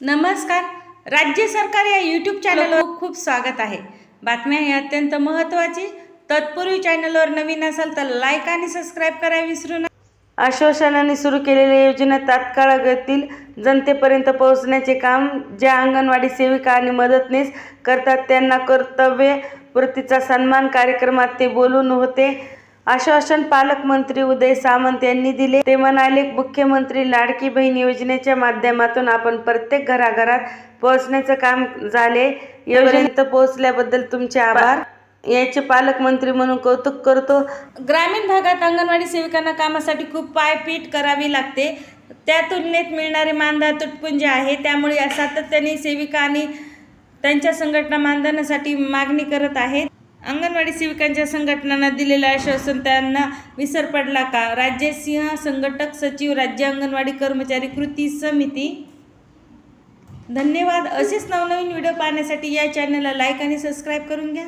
नमस्कार. राज्य सरकार या यूट्यूब चॅनलवर खूप स्वागत आहे. बातम्या ही अत्यंत महत्त्वाची. तत्पूर्वी चॅनलवर नवीन असाल तर लाईक आणि सबस्क्राईब करायला विसरू नका आश्वासनाने सुरू केलेल्या योजना तात्काळ गतील जनतेपर्यंत पोहोचण्याचे काम ज्या अंगणवाडी सेविका आणि मदतनीस करतात त्यांना कर्तव्य वृत्तीचा सन्मान कार्यक्रमात ते बोलून होते. आश्वासन पालकमंत्री उदय सामंत यांनी दिले. ते म्हणाले मुख्यमंत्री लाडकी बहीण योजनेच्या माध्यमातून आपण प्रत्येक घराघरात पोहोचण्याचं काम झाले. योजनेत पोहोचल्याबद्दल तुमचे आभार. याचे पालकमंत्री म्हणून कौतुक करतो. ग्रामीण भागात अंगणवाडी सेविकांना कामासाठी खूप पायपीट करावी लागते. त्या तुलनेत मिळणारे मानधन तुटपुंजे आहे. त्यामुळे सातत्याने सेविका आणि त्यांच्या संघटना मानधनासाठी मागणी करत आहेत. अंगणवाडी सेविकांच्या संघटनांना दिलेलं आश्वासन त्यांना विसर पडला का? राज्य सिंह संघटक सचिव राज्य अंगणवाडी कर्मचारी कृती समिती. धन्यवाद. असेच नवनवीन व्हिडिओ पाहण्यासाठी या चॅनलला लाईक आणि सबस्क्राईब करून घ्या.